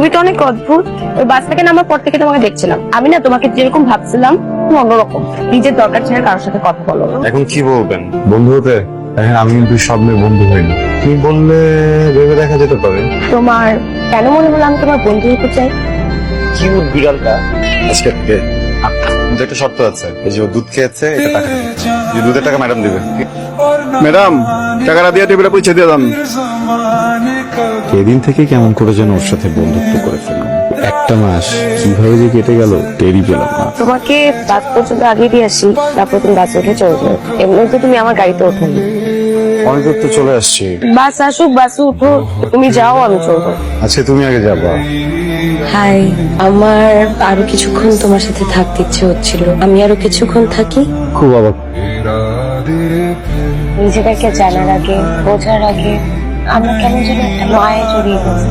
তুমি তো অনেক অদ্ভুত। ওই বাস থেকে নামার পর থেকে তোমাকে দেখছিলাম। আমি না তোমাকে যেরকম ভাবছিলাম তুমি অন্যরকম। নিজের দরকার ছেড়ে কারোর সাথে কথা বলো। না। এখন কি বলবেন? বন্ধু হতে? আমি কিন্তু স্বপ্নের বন্ধু হইনি। তুমি বললে ভেবে দেখা যেতে পারে। তোমার কেন মনে হলো আমি তোমার বন্ধু হতে চাই? কিউট বিড়ালটা? আজকে থেকে কিন্তু একটা শর্ত আছে। এই যে ও দুধ খেয়েছে এটা টাকা। যে দুধের টাকা ম্যাডাম দিবে। ম্যাডাম টাকাটা দিয়ে টেবিলে পৌঁছে দিয়ে দেন। এদিন থেকে কেমন করে যেন ওর সাথে বন্ধুত্ব করে ফেললাম। একটা মাস কীভাবে যে কেটে গেল টেরি পেলাম না। তোমাকে বাস পর্যন্ত আগে দিয়ে আসি তারপর তুমি বাসে উঠে চলে যাও এমনি তো তুমি আমার গাড়িতে ওঠোনি অনেক দূর তো চলে আসছি। বাস আসুক বাস উঠো তুমি যাও আমি চলবো। আচ্ছা তুমি আগে যাবা। হাই আমার আরও কিছুক্ষণ তোমার সাথে থাকতে ইচ্ছে হচ্ছিল। আমি আরও কিছুক্ষণ থাকি? খুব অবাক। নিজেদেরকে জানার আগে বোঝার আগে। আমরা কেন যেন একটা মায়ে জড়িয়ে গেছি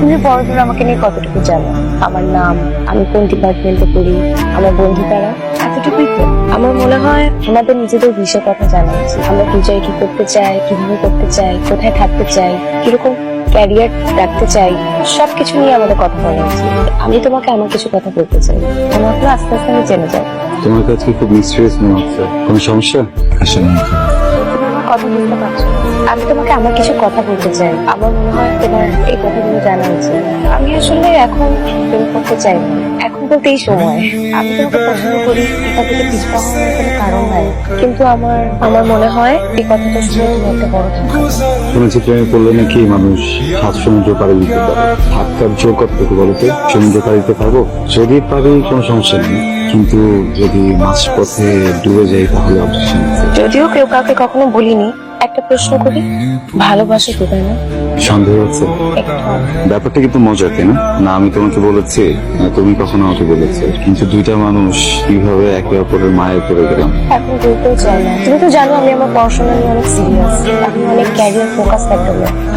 তুমি বড়দের আমাকে নিয়ে কতটুকু জানো? আমার নাম আমি কোন ডিপার্টমেন্টে পড়ি আমার বন্ধু তারা এতটুকুই তো। আমার মনে হয় আমাদের নিজেদের বিষয় কথা জানা উচিত। আমরা ফিউচারে কি করতে চাই কীভাবে করতে চাই কোথায় থাকতে চাই কীরকম ক্যারিয়ার রাখতে চাই সবকিছু নিয়ে আমাদের কথা বলা উচিত। আমি তোমাকে আমার কিছু কথা বলতে চাই। তোমাকে আস্তে আস্তে আমি জেনে যাব তোমার কাছে খুব মিস্ট্রিয়াস মনে হচ্ছে? কোনো সমস্যা? আসলে কথা বুঝতে পারছ? না। আমি তোমাকে আমার কিছু কথা বলতে চাই। আমার মনে হয় তোমার এই কথাগুলো জানা উচিত। আমি আসলে এখন প্রেম করতে চাই না। এখন বলতে এই সময়। আমি তোমাকে পছন্দ করি এটা থেকে পিছপা হওয়ার কোনো কারণ নাই। কিন্তু আমার আমার মনে হয় এই কথাটা শুনে তুমি একটা বড় শুনেছি প্রেমে পড়লে নাকি মানুষ সাত সমুদ্র পাড়ে দিতে পারে থাকার জোর কতটুকু বলতে সমুদ্র পাড়ে দিতে পারব? যদি পারি কোনো সমস্যা নেই। কিন্তু যদি মাঝ পথে ডুবে যাই তাহলে যদিও কেউ কাউকে কখনো বলিনি একটা প্রশ্ন করি ভালোবাসো তো তাই না? সন্দেহ একটু ব্যাপারটা কিন্তু মজার তাই না? না আমি তোমাকে বলেছি না তুমি কখনো আমাকে বলেছ। কিন্তু দুইটা মানুষ কীভাবে একে অপরের মায়ে পড়ে গেলাম। এখন বলতেও চাই না। তুমি তো জানো আমি আমার পড়াশোনা নিয়ে অনেক সিরিয়াস আমি অনেক ক্যারিয়ার ফোকাস লোক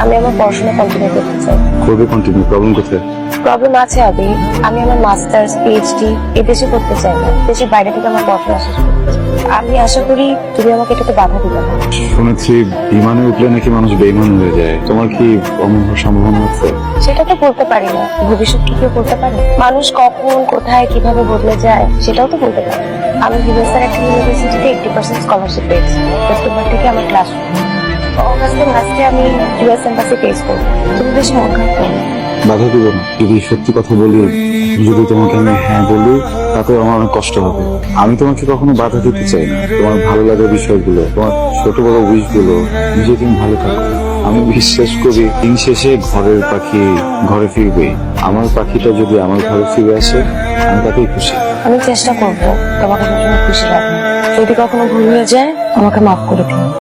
আমি আমার পড়াশোনা কন্টিনিউ করতে চাই। করবে কন্টিনিউ প্রবলেম কোথায়? প্রবলেম আছে আবি আমি আমার মাস্টার্স পিএইচডি এ দেশে করতে চাই না। দেশের বাইরে থেকে আমার পড়াশোনা। আমি আশা করি তুমি আমাকে এটাতে বাধা দিবে না। শুনেছি বিমানে উঠলে নাকি মানুষ বেইমান হয়ে যায়। তোমার কি অমন সম্ভাবনা আছে? সেটা তো বলতে পারি না। ভবিষ্যৎ কি কেউ বলতে পারে? মানুষ কখন কোথায় কীভাবে বদলে যায় সেটাও তো বলতে পারি আমি হিউএসআর একটা ইউনিভার্সিটিতে এইটি পার্সেন্ট স্কলারশিপ পেয়েছি। সেপ্টেম্বর থেকে আমার ক্লাস অগাস্টের লাস্টে আমি ইউএস এম্বাসি পেস করব। তুমি বেশি মন খারাপ। বাধা দিব না। যদি সত্যি কথা বলি, যদি তোমাকে আমি হ্যাঁ বলি তাতে আমার অনেক কষ্ট হবে। আমি তোমাকে কখনো বাধা দিতে চাই না। তোমার ভালো লাগার বিষয়গুলো, তোমার ছোট বড় উইশগুলো নিজে তুমি ভালো থাকো। আমি বিশ্বাস করি, দিন শেষে ঘরের পাখি ঘরে ফিরবে। আমার পাখিটা যদি আমার ঘরে ফিরে আসে, আমি তাকেই খুশি। আমি চেষ্টা করব, তোমাকে খুশি রাখব। যদি কখনো ভুল হয়ে যায়, আমাকে মাফ করে দিও।